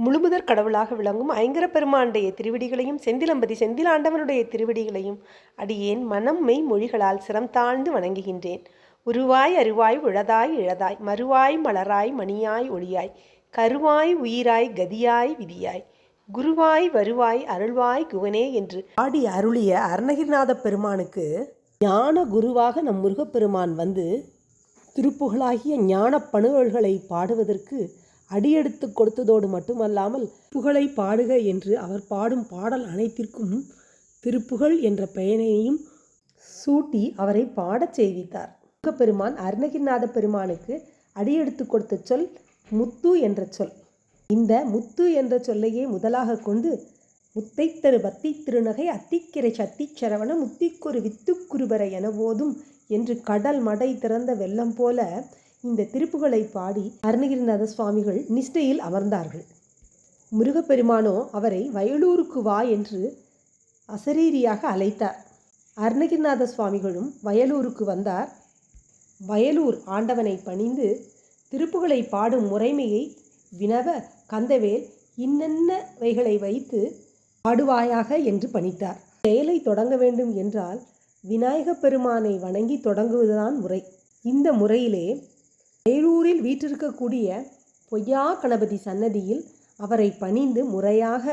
முழுமுதற் கடவுளாக விளங்கும் ஐங்கர பெருமானுடைய திருவடிகளையும் செந்திலம்பதி செந்திலாண்டவனுடைய திருவடிகளையும் அடியேன் மனம் மெய் மொழிகளால் சிரம் தாழ்ந்து வணங்குகின்றேன். உருவாய் அருவாய் உழதாய் இழதாய் மறுவாய் மலராய் மணியாய் ஒளியாய் கருவாய் உயிராய் கதியாய் விதியாய் குருவாய் வருவாய் அருள்வாய் குவனே என்று ஆடி அருளிய அருணகிரிநாத பெருமானுக்கு ஞான குருவாக நம் முருகப்பெருமான் வந்து திருப்புகழாகிய ஞானப் பணுவல்களை பாடுவதற்கு அடியெடுத்து கொடுத்ததோடு மட்டுமல்லாமல் புகழை பாடுக என்று அவர் பாடும் பாடல் அனைத்திற்கும் திருப்புகழ் என்ற பெயரையும் சூட்டி அவரை பாடச் செய்வித்தார். பெருமான் அருணகிரிநாத பெருமானுக்கு அடியெடுத்து கொடுத்த சொல் முத்து என்ற சொல். இந்த முத்து என்ற சொல்லையே முதலாக கொண்டு முத்தைத்தரு பத்தி திருநகை அத்திக்கிரை சத்தி சரவண முத்திக்குரு வித்துக்குருபர என போதும் என்று கடல் மடை திறந்த வெள்ளம் போல இந்த திருப்புகளை பாடி அருணகிரிநாத சுவாமிகள் நிஷ்டையில் அமர்ந்தார்கள். முருகப்பெருமானோ அவரை வயலூருக்கு வா என்று அசரீரியாக அழைத்தார். அருணகிரிநாத சுவாமிகளும் வயலூருக்கு வந்தார். வயலூர் ஆண்டவனை பணிந்து திருப்புகளை பாடும் முறைமையை வினவ கந்தவேல் இன்னென்னவைகளை வைத்து பாடுவாயாக என்று பணித்தார். செயலை தொடங்க வேண்டும் என்றால் விநாயகப் பெருமானை வணங்கி தொடங்குவதுதான் முறை. இந்த முறையிலே வேலூரில் வீற்றிருக்கக்கூடிய பொய்யா கணபதி சன்னதியில் அவரை பணிந்து முறையாக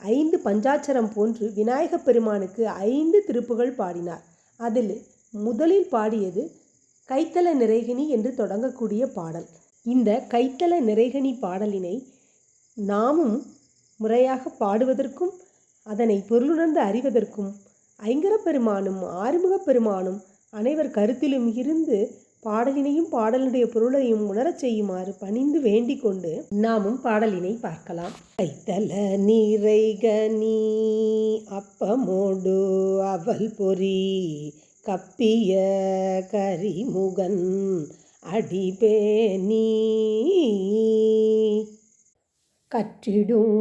ஐந்து பஞ்சாட்சரம் போன்று விநாயகப் பெருமானுக்கு ஐந்து திருப்புகள் பாடினார். அதில் முதலில் பாடியது கைத்தல நிறைகினி என்று தொடங்கக்கூடிய பாடல். இந்த கைத்தல நிறைகனி பாடலினை நாமும் முறையாக பாடுவதற்கும் அதனை பொருளுணர்ந்து அறிவதற்கும் ஐங்கரப் பெருமானும் ஆறுமுகப் பெருமானும் அனைவர் கருத்திலும் இருந்து பாடலினையும் பாடலுடைய பொருளையும் உணரச் செய்யுமாறு பணிந்து வேண்டிக் கொண்டு நாமும் பாடலினை பார்க்கலாம். கைத்தல நீரைகனி அப்பமோடு அவல் பொறி கப்பிய கரிமுகன் அடிபேனி கற்றிடும்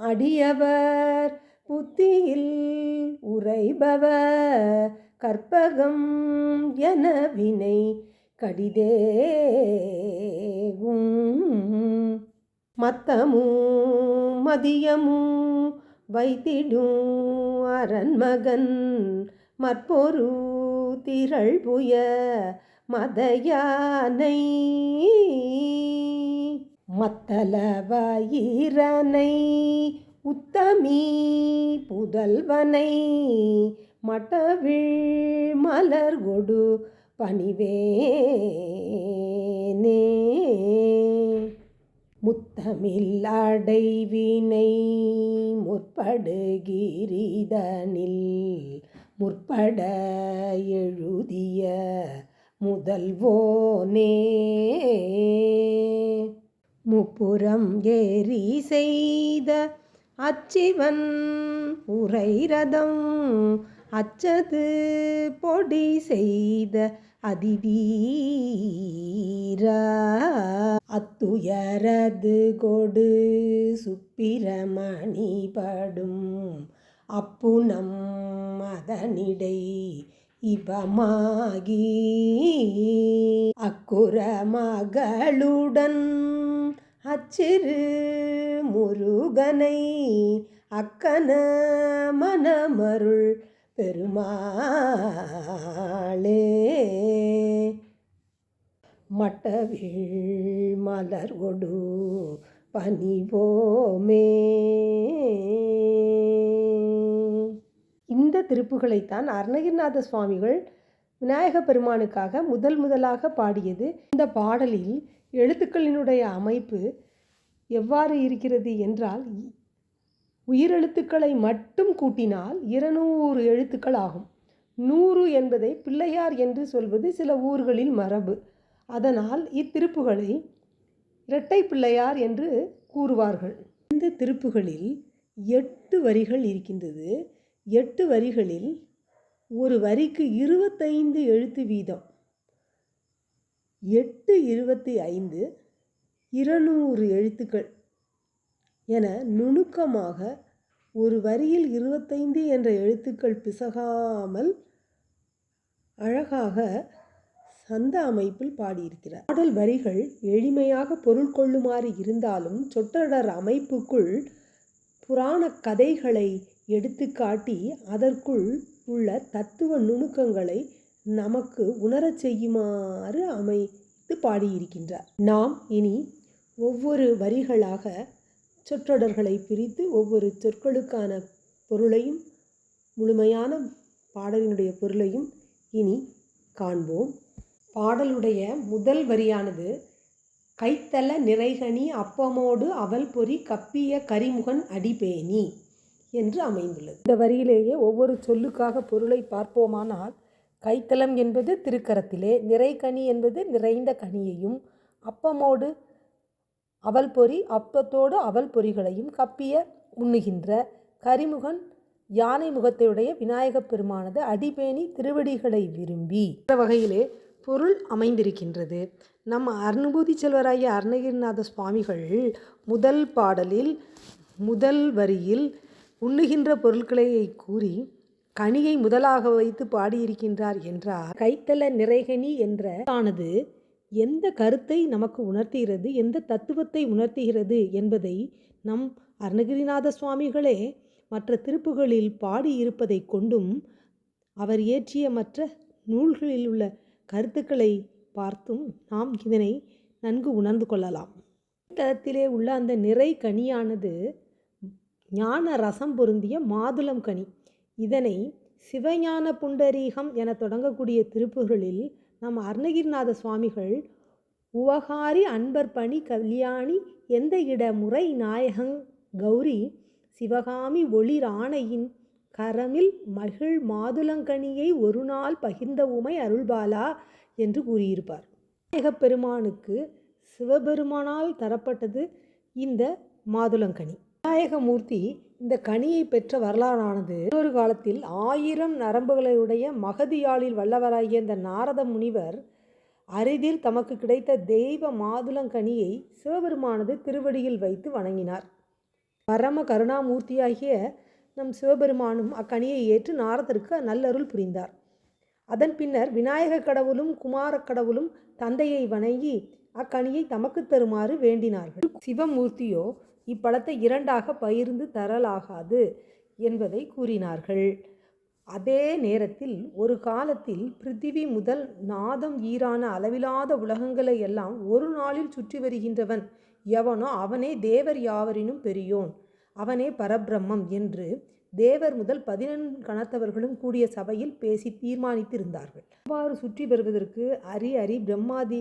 அடியவர் புத்தியில் உரைபவர் கற்பகம் என வினை கடிதேகும். மத்தமும் மதியமும் வைத்திடும் அரண்மகன் மற்பொரு திரள் புய மதயானை. மத்தளவயிரனை உத்தமி புதல்வனை மட்டவிழ் மலர் கொடு பணிவேனே. முத்தமிழ் அடைவினை முற்படுகிரிதனில் முற்பட எழுதிய முதல்வோனே. முப்புறம் ஏறி செய்த அச்சிவன் உரை ரதம் அச்சது பொடி செய்த அதிதீரா. அத்துயரது கொடு சுப்பிரமணி படும் அப்புனம் அதனிடை இபமாகி. அக்குற மகளுடன் அச்சிறு முருகனை அக்கன மனமருள் பெருமாளே. மட்டவிழ் மலர் ஒடு பணிவோமே. இந்த திருப்புகளைத்தான் அருணகிரிநாத சுவாமிகள் விநாயக பெருமானுக்காக முதல் முதலாக பாடியது. இந்த பாடலில் எழுத்துக்களினுடைய அமைப்பு எவ்வாறு இருக்கிறது என்றால் உயிரெழுத்துக்களை மட்டும் கூட்டினால் இருநூறு எழுத்துக்கள் ஆகும். நூறு என்பதை பிள்ளையார் என்று சொல்வது சில ஊர்களில் மரபு. அதனால் இத்திருப்புகளை இரட்டை பிள்ளையார் என்று கூறுவார்கள். இந்த திருப்புகளில் எட்டு வரிகள் இருக்கின்றது. எட்டு வரிகளில் ஒரு வரிக்கு இருபத்தைந்து எழுத்து வீதம். எட்டு இருபத்தி ஐந்து இருநூறு எழுத்துக்கள். என நுணுக்கமாக ஒரு வரியில் இருபத்தைந்து என்ற எழுத்துக்கள் பிசகாமல் அழகாக சந்த அமைப்பில் பாடியிருக்கிறார். பாடல் வரிகள் எளிமையாக பொருள் கொள்ளுமாறு இருந்தாலும் சொற்றொடர் அமைப்புக்குள் புராண கதைகளை எடுத்துக்காட்டி அதற்குள் உள்ள தத்துவ நுணுக்கங்களை நமக்கு உணரச் செய்யுமாறு அமைத்து பாடியிருக்கின்றார். நாம் இனி ஒவ்வொரு வரிகளாக சொற்றொடர்களை பிரித்து ஒவ்வொரு சொற்களுக்கான பொருளையும் முழுமையான பாடலினுடைய பொருளையும் இனி காண்போம். பாடலுடைய முதல் வரியானது கைத்தல நிறைகனி அப்பமோடு அவல் பொறி கப்பிய கரிமுகன் அடிபேணி என்று அமைந்துள்ளது. இந்த வரியிலேயே ஒவ்வொரு சொல்லுக்காக பொருளை பார்ப்போமானால் கைத்தலம் என்பது திருக்கரத்திலே நிறைகனி என்பது நிறைந்த கனியையும் அப்பமோடு அவல் பொறி அப்பத்தோடு அவல் பொறிகளையும் கப்பிய உண்ணுகின்ற கரிமுகன் யானை முகத்தையுடைய விநாயகப் பெருமானது அடிபேணி திருவடிகளை விரும்பி. இந்த வகையிலே பொருள் அமைந்திருக்கின்றது. நம்ம அருணபூதி செல்வராகிய அருணகிரிநாத சுவாமிகள் முதல் பாடலில் முதல் வரியில் உண்ணுகின்ற பொருட்களை கூறி கனியை முதலாக வைத்து பாடியிருக்கின்றார் என்றார். கைத்தல நிறைகனி என்ற ஆனது எந்த கருத்தை நமக்கு உணர்த்துகிறது எந்த தத்துவத்தை உணர்த்துகிறது என்பதை நம் அருணகிரிநாத சுவாமிகளே மற்ற திருப்புகளில் பாடியிருப்பதை கொண்டும் அவர் இயற்றிய மற்ற நூல்களில் உள்ள கருத்துக்களை பார்த்தும் நாம் இதனை நன்கு உணர்ந்து கொள்ளலாம். தளத்திலே உள்ள அந்த நிறை கனியானது ஞான ரசம் பொருந்திய மாதுளம் கனி. இதனை சிவஞான புண்டரீகம் என தொடங்கக்கூடிய திருப்புகளில் நம் அருணகிரிநாத சுவாமிகள் உவகாரி அன்பர் பணி கல்யாணி எந்த இட முறை நாயகங் கௌரி சிவகாமி ஒளிர் ஆணையின் கரமில் மகிழ் மாதுளங்கனியை ஒரு நாள் பகிர்ந்த உமை அருள்பாலா என்று கூறியிருப்பார். நாயகப்பெருமானுக்கு சிவபெருமானால் தரப்பட்டது இந்த மாதுளங்கனி. விநாயகமூர்த்தி இந்த கனியை பெற்ற வரலாறானது. ஒரு காலத்தில் ஆயிரம் நரம்புகளையுடைய மகதியாளில் வல்லவராகிய இந்த நாரத முனிவர் அரிதில் தமக்கு கிடைத்த தெய்வ மாதுளங்கனியை சிவபெருமானது திருவடியில் வைத்து வணங்கினார். பரம கருணாமூர்த்தியாகிய நம் சிவபெருமானும் அக்கனியை ஏற்று நாரதருக்கு நல்லருள் புரிந்தார். அதன் பின்னர் விநாயக கடவுளும் குமார கடவுளும் தந்தையை வணங்கி அக்கனியை தமக்கு தருமாறு வேண்டினார்கள். சிவமூர்த்தியோ இப்பழத்தை இரண்டாக பகிர்ந்து தரலாகாது என்பதை கூறினார்கள். அதே நேரத்தில் ஒரு காலத்தில் பிருத்திவி முதல் நாதம் ஈரான அளவிலாத உலகங்களை எல்லாம் ஒரு நாளில் சுற்றி வருகின்றவன். எவனோ அவனே தேவர் யாவரினும் பெரியோன். அவனே பரபிரம்மம் என்று தேவர் முதல் பதினெண் கணத்தவர்களும் கூடிய சபையில் பேசி தீர்மானித்திருந்தார்கள். அவ்வாறு சுற்றி வருவதற்கு அரி அரி பிரம்மாதி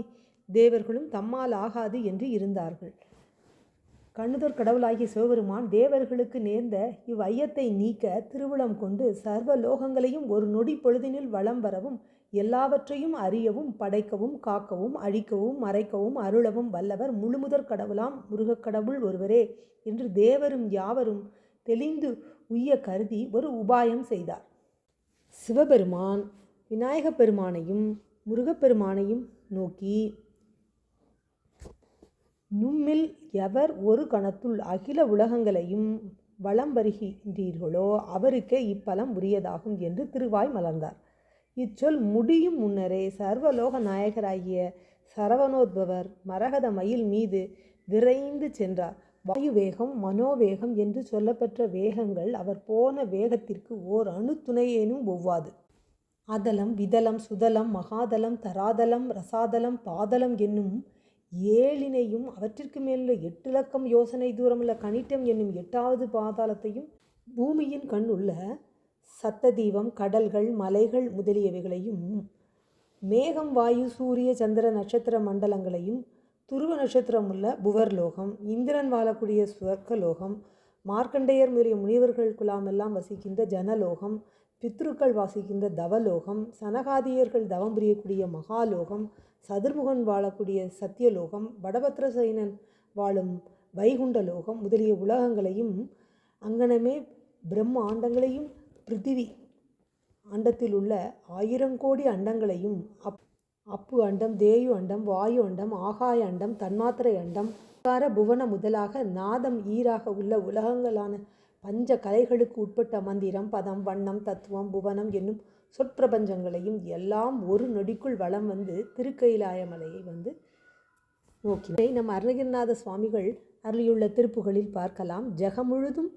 தேவர்களும் தம்மால் ஆகாது என்று இருந்தார்கள். கண்ணுதொர் கடவுளாகிய சிவபெருமான் தேவர்களுக்கு நேர்ந்த இவ்வையத்தை நீக்க திருவிழம் கொண்டு சர்வ லோகங்களையும் ஒரு நொடி பொழுதினில் வளம் வரவும் எல்லாவற்றையும் அறியவும் படைக்கவும் காக்கவும் அழிக்கவும் மறைக்கவும் அருளவும் வல்லவர் முழுமுதற் கடவுளாம் முருகக்கடவுள் ஒருவரே என்று தேவரும் யாவரும் தெளிந்து உய்ய கருதி ஒரு உபாயம் செய்தார். சிவபெருமான் விநாயகப் பெருமானையும் முருகப்பெருமானையும் நோக்கி நும்மில் எவர் ஒரு கணத்துள் அகில உலகங்களையும் வலம் வருகின்றீர்களோ அவருக்கே இப்பலம் உரியதாகும் என்று திருவாய் மலர்ந்தார். இச்சொல் முடியும் முன்னரே சர்வலோக நாயகராகிய சரவணோத்பவர் மரகத மயில் மீது விரைந்து சென்றார். வாயு வேகம் மனோவேகம் என்று சொல்லப்பெற்ற வேகங்கள் அவர் போன வேகத்திற்கு ஓர் அணு துணையேனும் ஒவ்வாது. அதலம் விதலம் சுதலம் மகாதலம் தராதலம் ரசாதலம் பாதலம் என்னும் ஏழினையும் அவற்றிற்கு மேலுள்ள எட்டு இலக்கம் யோசனை தூரமுள்ள கணிட்டம் என்னும் எட்டாவது பாதாளத்தையும் பூமியின் கண் உள்ள சத்ததீபம் கடல்கள் மலைகள் முதலியவைகளையும் மேகம் வாயு சூரிய சந்திர நட்சத்திர மண்டலங்களையும் துருவ நட்சத்திரம் உள்ள புவர்லோகம் இந்திரன் வாழக்கூடிய சுவர்க்கலோகம் மார்க்கண்டேயர் முதலிய முனிவர்கள் குலாமெல்லாம் வசிக்கின்ற ஜனலோகம் பித்ருக்கள் வாசிக்கின்ற தவலோகம் சனகாதியர்கள் தவம் புரியக்கூடிய மகாலோகம் சதுர்முகன் வாழக்கூடிய சத்தியலோகம் வடபத்ரசைனன் வாழும் வைகுண்ட லோகம் முதலிய உலகங்களையும் அங்கனமே பிரம்ம ஆண்டங்களையும் பிருத்திவி அண்டத்தில் உள்ள ஆயிரம் கோடி அண்டங்களையும் அப் அப்பு அண்டம் தேயு அண்டம் வாயு அண்டம் ஆகாய அண்டம் தன்மாத்திரை அண்டம் கார புவன முதலாக நாதம் ஈராக உள்ள உலகங்களான பஞ்ச கலைகளுக்கு உட்பட்ட மந்திரம் பதம் வண்ணம் தத்துவம் புவனம் என்னும் சொற்பிரபஞ்சங்களையும் எல்லாம் ஒரு நொடிக்குள் வளம் வந்து திருக்கைலாய மலையை வந்து நோக்கினை நம் அருணகிரிநாத சுவாமிகள் அருளியுள்ள திருப்புகளில் பார்க்கலாம். ஜெகமுழுதும்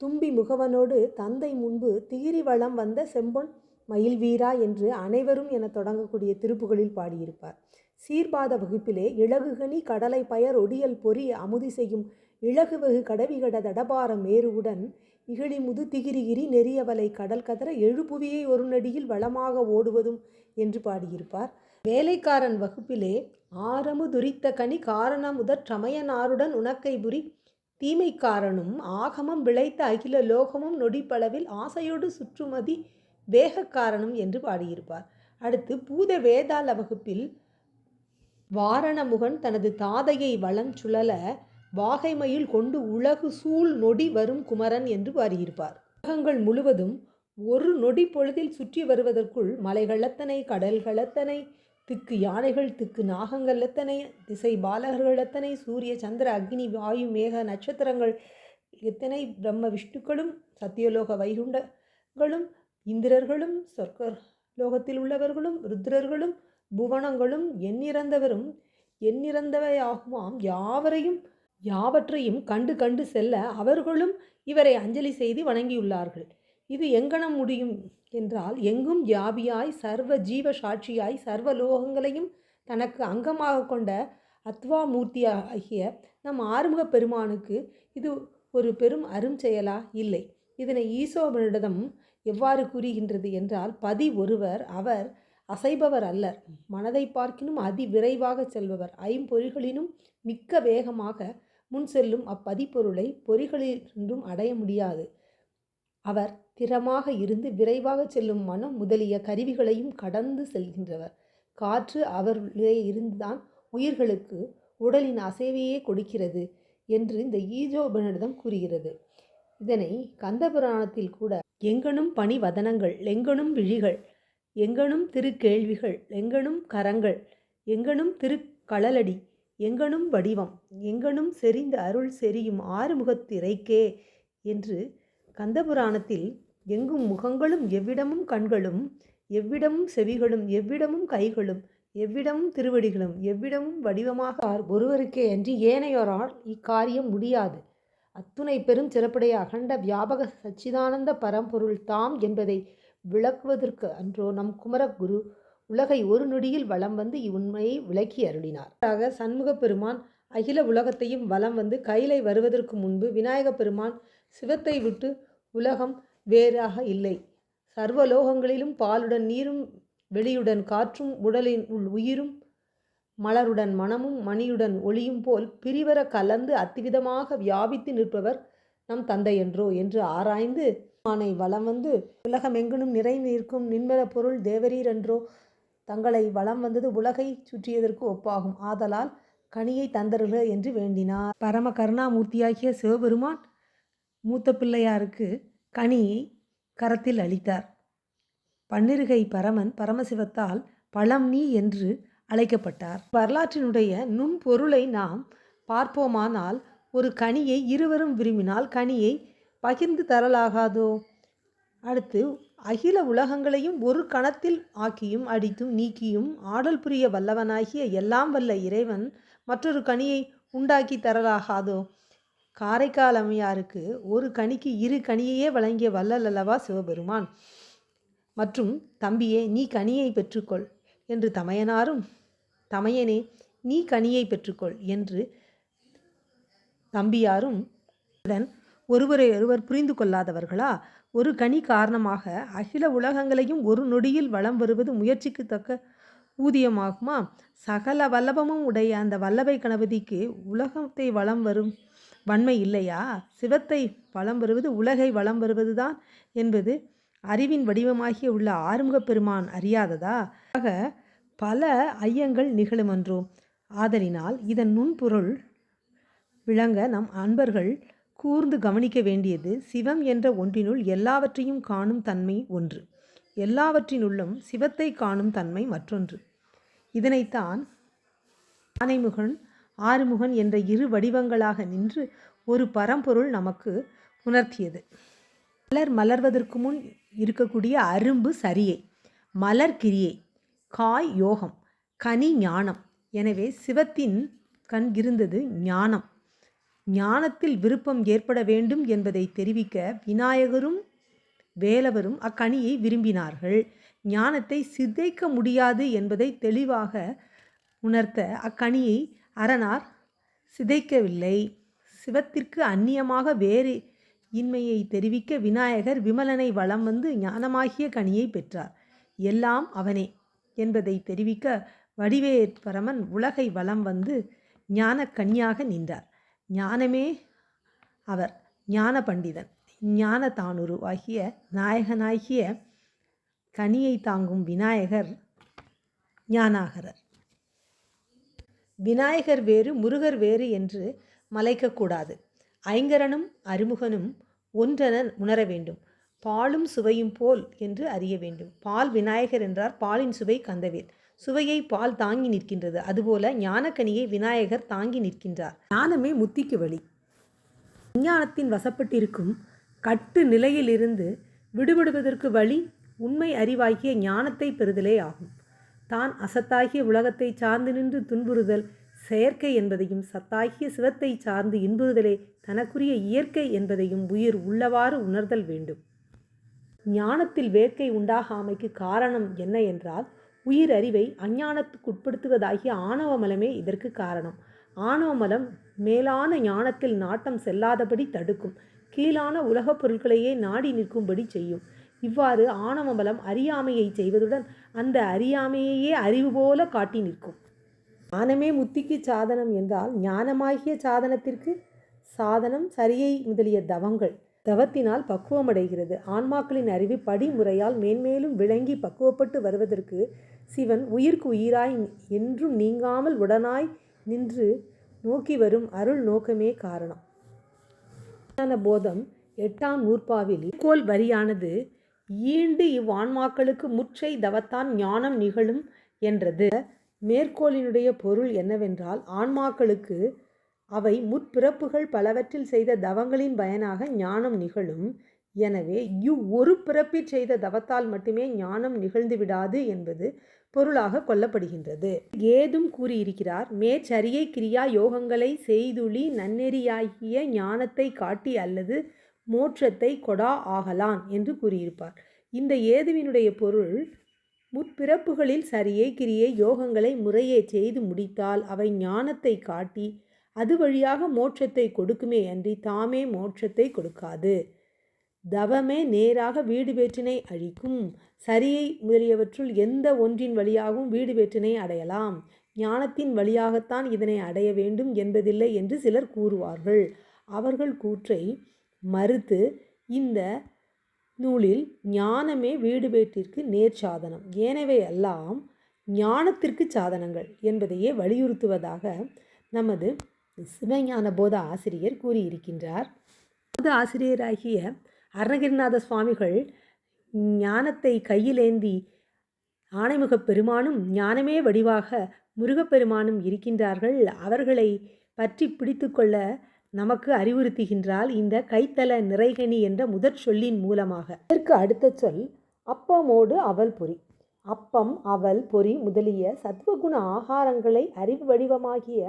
தும்பி முகவனோடு தந்தை முன்பு திகிரி வளம் வந்த செம்பொன் மயில் வீரா என்று அனைவரும் என தொடங்கக்கூடிய திருப்புகளில் பாடியிருப்பார். சீர்பாத வகுப்பிலே இலகுகனி கடலை பயர் ஒடியல் பொறி அமுதி செய்யும் இலகுவகு கடவிகட தடபார மேருவுடன் இகிழிமுது திகிரிகிரி நெறியவலை கடல் கதற எழுபுவியை ஒரு நடியில் வளமாக ஓடுவதும் என்று பாடியிருப்பார். வேலைக்காரன் வகுப்பிலே ஆரமு துரித்த கனி காரணமுதற் சமயனாருடன் உனக்கை புரி தீமைக்காரனும் ஆகமம் விளைத்த அகில லோகமும் நொடிப்பளவில் ஆசையோடு சுற்றுமதி வேகக்காரனும் என்று பாடியிருப்பார். அடுத்து பூத வேதாள வகுப்பில் வாரணமுகன் தனது தாதையை வளம் சுழல வாகைமையில் கொண்டு உலகு சூழ் நொடி வரும் குமரன் என்று பாடியிருப்பார். உலகங்கள் முழுவதும் ஒரு நொடி பொழுதில் சுற்றி வருவதற்குள் மலைகள் கடல்களத்தனை திக்கு யானைகள் திக்கு நாகங்கள் எத்தனை திசை பாலகர்கள் எத்தனை சூரிய சந்திர அக்னி வாயு மேக நட்சத்திரங்கள் எத்தனை பிரம்ம விஷ்ணுக்களும் சத்தியலோக வைகுண்டங்களும் இந்திரர்களும் சொர்க்க லோகத்தில் உள்ளவர்களும் ருத்ரர்களும் புவனங்களும் எண்ணிறந்தவரும் எண்ணிறந்தவையாகுமாம் யாவரையும் யாவற்றையும் கண்டு கண்டு செல்ல அவர்களும் இவரை அஞ்சலி செய்து வணங்கியுள்ளார்கள். இது எங்கனம் முடியும்? என்றால் எங்கும் வியாபியாய் சர்வ ஜீவ சாட்சியாய் சர்வ லோகங்களையும் தனக்கு அங்கமாக கொண்ட அத்வா மூர்த்தியாகிய நம் ஆறுமுக பெருமானுக்கு இது ஒரு பெரும் அருஞ்செயலா இல்லை. இதனை ஈசோவனிடம் எவ்வாறு கூறுகின்றது என்றால் பதி ஒருவர் அவர் அசைபவர் அல்லர். மனதை பார்க்கினும் அதி விரைவாக செல்பவர். ஐம்பொறிகளினும் மிக்க வேகமாக முன் செல்லும் அப்பதிப்பொருளை பொறிகளிலிருந்தும் அடைய முடியாது. அவர் திறமாக இருந்து விரைவாக செல்லும் மனம் முதலிய கருவிகளையும் கடந்து செல்கின்றவர். காற்று அவர்களே இருந்துதான் உயிர்களுக்கு உடலின் அசைவையே கொடுக்கிறது என்று இந்த ஈஜோபனிடம் கூறுகிறது. இதனை கந்தபுராணத்தில் கூட எங்கனும் பணி வதனங்கள் எங்கனும் விழிகள் எங்கனும் திருக்கேள்விகள் எங்கனும் கரங்கள் எங்கனும் திருக்களலடி எங்கனும் வடிவம் எங்கனும் செறிந்த அருள் செறியும் ஆறுமுகத்திரைக்கே என்று கந்தபுராணத்தில் எங்கும் முகங்களும் எவ்விடமும் கண்களும் எவ்விடமும் செவிகளும் எவ்விடமும் கைகளும் எவ்விடமும் திருவடிகளும் எவ்விடமும் வடிவமாக ஒருவருக்கே அன்றி ஏனையோரால் இக்காரியம் முடியாது. அத்துணை பெரும் சிறப்புடைய அகண்ட வியாபக சச்சிதானந்த பரம்பொருள் தாம் என்பதை விளக்குவதற்கு அன்றோ நம் குமரகுரு உலகை ஒரு நொடியில் வலம் வந்து இவ்வுண்மையை விளக்கி அருளினார். ஆக சண்முக பெருமான் அகில உலகத்தையும் வலம் வந்து கையிலை வருவதற்கு முன்பு விநாயக பெருமான் சிவத்தை விட்டு உலகம் வேறாக இல்லை. சர்வலோகங்களிலும் பாலுடன் நீரும் வெளியுடன் காற்றும் உடலின் உள் உயிரும் மலருடன் மனமும் மணியுடன் ஒளியும் போல் பிரிவர கலந்து அத்திவிதமாக வியாபித்து நிற்பவர் நம் தந்தை என்றோ என்று ஆராய்ந்து ஆனை வலம் வந்து உலகமெங்கனும் நிறைந்து நிற்கும் நின்மல பொருள் தேவரீர் என்றோ தங்களை வலம் வந்தது உலகை சுற்றியதற்கு ஒப்பாகும். ஆதலால் கனியை தந்தருக என்று வேண்டினார். பரம கருணாமூர்த்தியாகிய சிவபெருமான் மூத்த பிள்ளையாருக்கு கனியை கரத்தில் அளித்தார். பன்னிருகை பரமன் பரமசிவத்தால் பழம் நீ என்று அழைக்கப்பட்டார். வரலாற்றினுடைய நுண்பொருளை நாம் பார்ப்போமானால் ஒரு கனியை இருவரும் விரும்பினால் கனியை பகிர்ந்து தரலாகாதோ? அடுத்து அகில உலகங்களையும் ஒரு கணத்தில் ஆக்கியும் அடித்தும் நீக்கியும் ஆடல் புரிய வல்லவனாகிய எல்லாம் வல்ல இறைவன் மற்றொரு கனியை உண்டாக்கி தரலாகாதோ? காரைக்கால் அம்மையாருக்கு ஒரு கனிக்கு இரு கனியையே வழங்கிய வல்லல் அல்லவா சிவபெருமான்? மற்றும் தம்பியே நீ கனியை பெற்றுக்கொள் என்று தமையனாரும் தமையனே நீ கனியை பெற்றுக்கொள் என்று தம்பியாரும் உடன் ஒருவரை ஒருவர் புரிந்து கொள்ளாதவர்களா? ஒரு கனி காரணமாக அகில உலகங்களையும் ஒரு நொடியில் வலம் வருவது முயற்சிக்கு தக்க ஊதியமாகுமா? சகல வல்லபமும் உடைய அந்த வல்லபை கணபதிக்கு உலகத்தை வலம் வரும் வன்மை இல்லையா? சிவத்தை வலம் வருவது உலகை வலம் வருவதுதான் என்பது அறிவின் வடிவமாகிய உள்ள ஆறுமுகப் பெருமான் அறியாததா? ஆக பல ஐயங்கள் நிகழுமன்றோம் ஆதலினால் இதன் நுண்பொருள் விளங்க நம் அன்பர்கள் கூர்ந்து கவனிக்க வேண்டியது சிவம் என்ற ஒன்றினுள் எல்லாவற்றையும் காணும் தன்மை ஒன்று. எல்லாவற்றினுள்ளும் சிவத்தை காணும் தன்மை மற்றொன்று. இதனைத்தான் ஆனைமுகன் ஆறுமுகன் என்ற இரு வடிவங்களாக நின்று ஒரு பரம்பொருள் நமக்கு உணர்த்தியது. மலர் மலர்வதற்கு முன் இருக்கக்கூடிய அரும்பு சரியை மலர் கிரியை காய் யோகம் கனி ஞானம். எனவே சிவத்தின் கண் இருந்தது ஞானம். ஞானத்தில் விருப்பம் ஏற்பட வேண்டும் என்பதை தெரிவிக்க விநாயகரும் வேலவரும் அக்கணியை விரும்பினார்கள். ஞானத்தை சிதைக்க முடியாது என்பதை தெளிவாக உணர்த்த அக்கணியை அரணார் சிதைக்கவில்லை. சிவத்திற்கு அந்நியமாக வேறு இன்மையை தெரிவிக்க விநாயகர் விமலனை வலம் வந்து ஞானமாகிய கனியை பெற்றார். எல்லாம் அவனே என்பதை தெரிவிக்க வடிவேற்பரமன் உலகை வலம் வந்து ஞான நின்றார். ஞானமே அவர் ஞான பண்டிதன். ஞான தானுருவாகிய நாயகனாகிய கனியை தாங்கும் விநாயகர் ஞானாகரர். விநாயகர் வேறு முருகர் வேறு என்று மலைக்கக்கூடாது ஐங்கரனும் அருமுகனும் ஒன்றென உணர வேண்டும். பாலும் சுவையும் போல் என்று அறிய வேண்டும். பால் விநாயகர் என்றார். பாலின் சுவை கந்தவேல். சுவையை பால் தாங்கி நிற்கின்றது. அதுபோல ஞானக்கனியை விநாயகர் தாங்கி நிற்கின்றார். ஞானமே முத்திக்கு வழி விஞ்ஞானத்தின் வசப்பட்டிருக்கும் கட்டு நிலையிலிருந்து விடுபடுவதற்கு வழி உண்மை அறிவாகிய ஞானத்தை பெறுதலே ஆகும். தான் அசத்தாகிய உலகத்தை சார்ந்து நின்று துன்புறுதல் செயற்கை என்பதையும் சத்தாகிய சிவத்தை சார்ந்து இன்புறுதலே தனக்குரிய இயற்கை என்பதையும் உயிர் உள்ளவாறு உணர்தல் வேண்டும். ஞானத்தில் வேட்கை உண்டாகாமைக்கு காரணம் என்ன என்றால் உயிர் அறிவை அஞ்ஞானத்துக்குட்படுத்துவதாகிய ஆணவ மலமே இதற்கு காரணம். ஆணவ மலம் மேலான ஞானத்தில் நாட்டம் செல்லாதபடி தடுக்கும். கீழான உலகப் பொருட்களையே நாடி நிற்கும்படி செய்யும். இவ்வாறு ஆணவ மலம் அறியாமையை செய்வதுடன் அந்த அறியாமையையே அறிவு போல காட்டி நிற்கும். ஞானமே முத்திக்கு சாதனம் என்றால் ஞானமாகிய சாதனத்திற்கு சாதனம் சரியை முதலிய தவங்கள். தவத்தினால் பக்குவமடைகிறது. ஆன்மாக்களின் அறிவு படிமுறையால் மேன்மேலும் விளங்கி பக்குவப்பட்டு வருவதற்கு சிவன் உயிர்க்கு உயிராய் என்றும் நீங்காமல் உடனாய் நின்று நோக்கி வரும் அருள் நோக்கமே காரணம். ஞான போதம் எட்டாம் நூற்பாவில் கோல் வரியானது ஈண்டு இவ்வான்மாக்களுக்கு முற்றை தவத்தான் ஞானம் நிகழும் என்றது. மேற்கோளினுடைய பொருள் என்னவென்றால் ஆன்மாக்களுக்கு அவை முற்பிறப்புகள் பலவற்றில் செய்த தவங்களின் பயனாக ஞானம் நிகழும். எனவே இவ் ஒரு பிறப்பில் செய்த தவத்தால் மட்டுமே ஞானம் நிகழ்ந்து விடாது என்பது பொருளாக கொள்ளப்படுகின்றது. ஏதும் கூறியிருக்கிறார் மேச்சரியை கிரியா யோகங்களை செய்துளி நன்னெறியாகிய ஞானத்தை காட்டி அல்லது மோட்சத்தை கொடா ஆகலான் என்று கூறியிருப்பார். இந்த ஏதுவினுடைய பொருள் முற்பிறப்புகளில் சரியை கிரியை யோகங்களை முறையே செய்து முடித்தால் அவை ஞானத்தை காட்டி அது வழியாக மோட்சத்தை கொடுக்குமே அன்றி தாமே மோட்சத்தை கொடுக்காது. தவமே நேராக வீடு வேற்றினை அழிக்கும். சரியை முதலியவற்றுள் எந்த ஒன்றின் வழியாகவும் வீடு வேற்றினை அடையலாம். ஞானத்தின் வழியாகத்தான் இதனை அடைய வேண்டும் என்பதில்லை என்று சிலர் கூறுவார்கள். அவர்கள் கூற்றை மறுத்து இந்த நூலில் ஞானமே வீடு வேட்டிற்கு நேர்ச்சாதனம் ஏனவை எல்லாம் ஞானத்திற்கு சாதனங்கள் என்பதையே வலியுறுத்துவதாக நமது சிவஞான போத ஆசிரியர் கூறியிருக்கின்றார். போத ஆசிரியராகிய அருணகிரிநாத சுவாமிகள் ஞானத்தை கையிலேந்தி ஆணைமுகப் பெருமானும் ஞானமே வடிவாக முருகப்பெருமானும் இருக்கின்றார்கள். அவர்களை பற்றி பிடித்து கொள்ள நமக்கு அறிவுறுத்துகின்றால் இந்த கைத்தல நிறைகனி என்ற முதற் சொல்லின் மூலமாக. இதற்கு அடுத்த சொல் அப்பமோடு அவல் பொறி. அப்பம் அவல் பொறி முதலிய சத்வகுண ஆகாரங்களை அறிவு வடிவமாகிய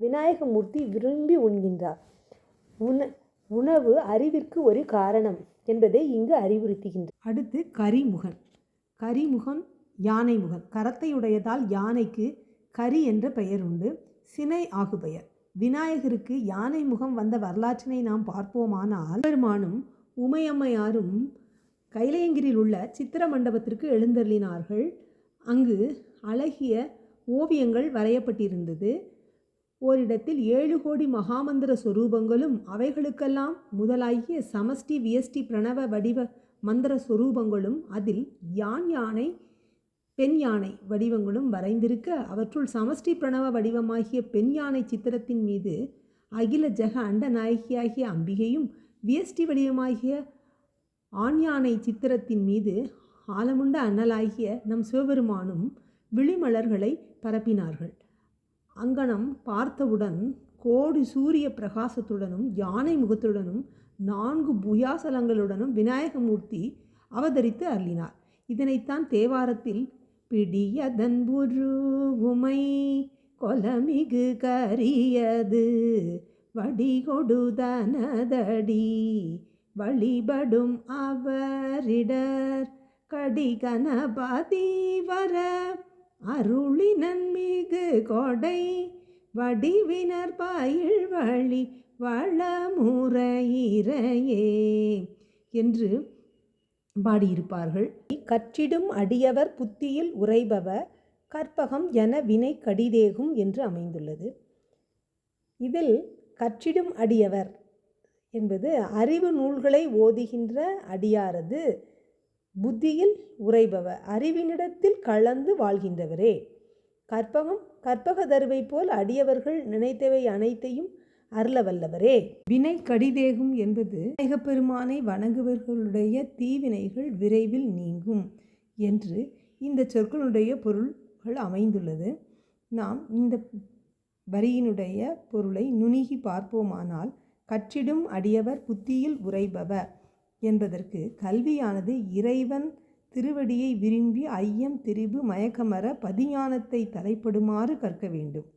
விநாயகமூர்த்தி விரும்பி உண்கின்றார். உண உணவு அறிவிற்கு ஒரு காரணம் என்பதை இங்கு அறிவுறுத்துகின்றார் அடுத்து கரிமுகன் கரிமுகன் யானை முகன் கரத்தையுடையதால் யானைக்கு கரி என்ற பெயர் உண்டு. சினை ஆகு பெயர் விநாயகருக்கு யானை முகம் வந்த வரலாற்றினை நாம் பார்ப்போமானால் பெருமானும் உமையம்மையாரும் கைலையங்கிரில் உள்ள சித்திர மண்டபத்திற்கு எழுந்தருளினார்கள். அங்கு அழகிய ஓவியங்கள் வரையப்பட்டிருந்தது. ஓரிடத்தில் ஏழு கோடி மகாமந்திர சொரூபங்களும் அவைகளுக்கெல்லாம் முதலாகிய சமஷ்டி வியஷ்டி பிரணவ வடிவ மந்திர சொரூபங்களும் அதில் யான் யானை பெண் யானை வடிவங்களும் வரைந்திருக்க அவற்றுள் சமஷ்டி பிரணவ வடிவமாகிய பெண் யானை சித்திரத்தின் மீது அகில ஜெக அண்ட நாயகியாகிய அம்பிகையும் வியஷ்டி வடிவமாகிய ஆண் யானை சித்திரத்தின் மீது ஆலமுண்ட அண்ணலாகிய நம் சிவபெருமானும் விழிமலர்களை பரப்பினார்கள். அங்கனம் பார்த்தவுடன் கோடி சூரிய பிரகாசத்துடனும் யானை முகத்துடனும் நான்கு புயாசலங்களுடனும் விநாயகமூர்த்தி அவதரித்து அருளினார். இதனைத்தான் தேவாரத்தில் பிடியதன் உமை கொலமிகு கரியது வடிகொடுதனதடி வழிபடும் அவரிடர் கடிகணபதி வர அருளினன் மிகு கொடை வடிவினர் பயில் வழி வளமுறையிறையே என்று பாடியிருப்பார்கள். கற்றிடும் அடியவர் புத்தியில் உறைபவர் கற்பகம் என வினை கடிதேகும் என்று அமைந்துள்ளது. இதில் கற்றிடும் அடியவர் என்பது அறிவு நூல்களை ஓதுகின்ற அடியாரது புத்தியில் உரைபவர் அறிவினிடத்தில் கலந்து வாழ்கின்றவரே. கற்பகம் கற்பக தருவை போல் அடியவர்கள் நினைத்தவை அனைத்தையும் அருள வல்லவரே. வினை கடிதேகும் என்பது பெருமானை வணங்குவர்களுடைய தீவினைகள் விரைவில் நீங்கும் என்று இந்த சொற்களுடைய பொருள்கள் அமைந்துள்ளது. நாம் இந்த வரியினுடைய பொருளை நுணுகி பார்ப்போமானால் கற்றிடும் அடியவர் புத்தியில் உரைபவர் என்பதற்கு கல்வியானது இறைவன் திருவடியை விரும்பி ஐயம் திரிபு மயக்கமர பதிஞானத்தை தலைப்படுமாறு கற்க வேண்டும்.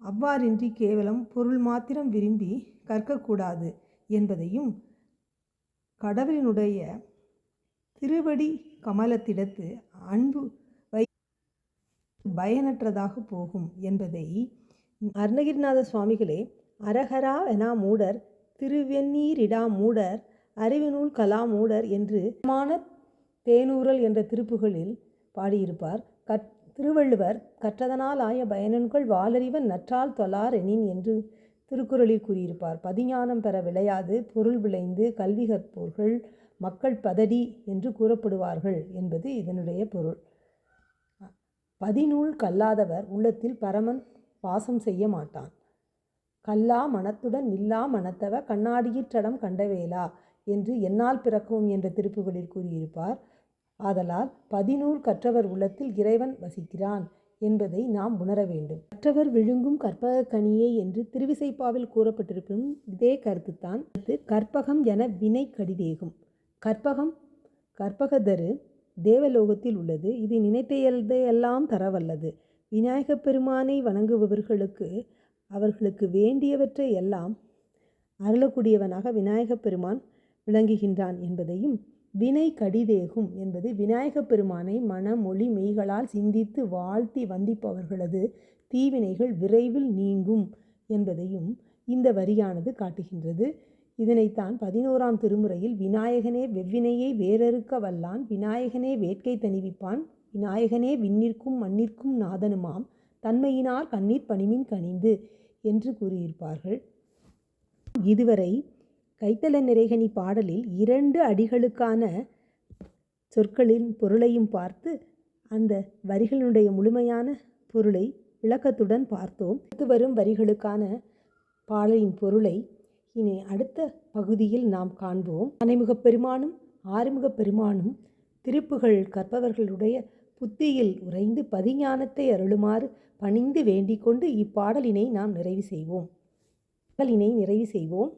அவ்வாறின்றி கேவலம் பொருள் மாத்திரம் விரும்பி கற்கக்கூடாது என்பதையும் கடவுளினுடைய திருவடி கமலத்திடத்து அன்பு வை பயனற்றதாக போகும் என்பதை அருணகிரிநாத சுவாமிகளே அரஹரா என மூடர் திருவெண்ணீரிடா மூடர் அறிவினூல் கலா மூடர் என்று மான தேனூரல் என்ற திருப்புகளில் பாடியிருப்பார். கற் திருவள்ளுவர் கற்றதனால் ஆய பயனன்கள் வாலறிவன் நற்றால் தொலாரெனின் எனின் என்று திருக்குறளில் கூறியிருப்பார். பதிஞானம் பெற விளையாது பொருள் விளைந்து கல்வி கற்போர்கள் மக்கள் பதடி என்று கூறப்படுவார்கள் என்பது இதனுடைய பொருள். பதிநூல் கல்லாதவர் உள்ளத்தில் பரமன் வாசம் செய்ய மாட்டான். கல்லா மனத்துடன் நில்லா மனத்தவ கண்ணாடியிற்றடம் கண்டவேலா என்று என்னால் பிறக்கும் என்ற திருப்புகளில் கூறியிருப்பார். ஆதலால் பதினூர் கற்றவர் உள்ளத்தில் இறைவன் வசிக்கிறான் என்பதை நாம் உணர வேண்டும். கற்றவர் விழுங்கும் கற்பக கனியே என்று திருவிசைப்பாவில் கூறப்பட்டிருக்கும் இதே கருத்துத்தான். அடுத்து கற்பகம் என வினை கடிதேகும். கற்பகம் கற்பகதரு தேவலோகத்தில் உள்ளது. இது நினைத்தையெல்லாம் தரவல்லது. விநாயகப் பெருமானை வணங்குபவர்களுக்கு அவர்களுக்கு வேண்டியவற்றை எல்லாம் அருளக்கூடியவனாக விநாயகப் பெருமான் விளங்குகின்றான் என்பதையும் வினை கடிதேகும் என்பது விநாயகப் பெருமானை மனமொழி மெய்களால் சிந்தித்து வாழ்த்தி வந்திப்பவர்களது தீவினைகள் விரைவில் நீங்கும் என்பதையும் இந்த வரியானது காட்டுகின்றது. இதனைத்தான் பதினோராம் திருமுறையில் விநாயகனே வெவ்வினையை வேறறுக்க வல்லான் விநாயகனே வேட்கை தணிவிப்பான் விநாயகனே விண்ணிற்கும் மண்ணிற்கும் நாதனுமாம் தன்மையினார் கண்ணீர் பணிமின் கனிந்து என்று கூறியிருப்பார்கள். இதுவரை கைத்தல நிறைகனி பாடலில் இரண்டு அடிகளுக்கான சொற்களின் பொருளையும் பார்த்து அந்த வரிகளினுடைய முழுமையான பொருளை விளக்கத்துடன் பார்த்தோம். அடுத்து வரும் வரிகளுக்கான பாடலின் பொருளை இனி அடுத்த பகுதியில் நாம் காண்போம். அனைமுகப் பெருமானும் ஆறுமுகப் பெருமானும் திருப்புகள் கற்பவர்களுடைய புத்தியில் உறைந்து பதிஞானத்தை அருளுமாறு பணிந்து வேண்டிக் கொண்டு இப்பாடலினை நாம் நிறைவு செய்வோம். பாடலினை நிறைவு செய்வோம்.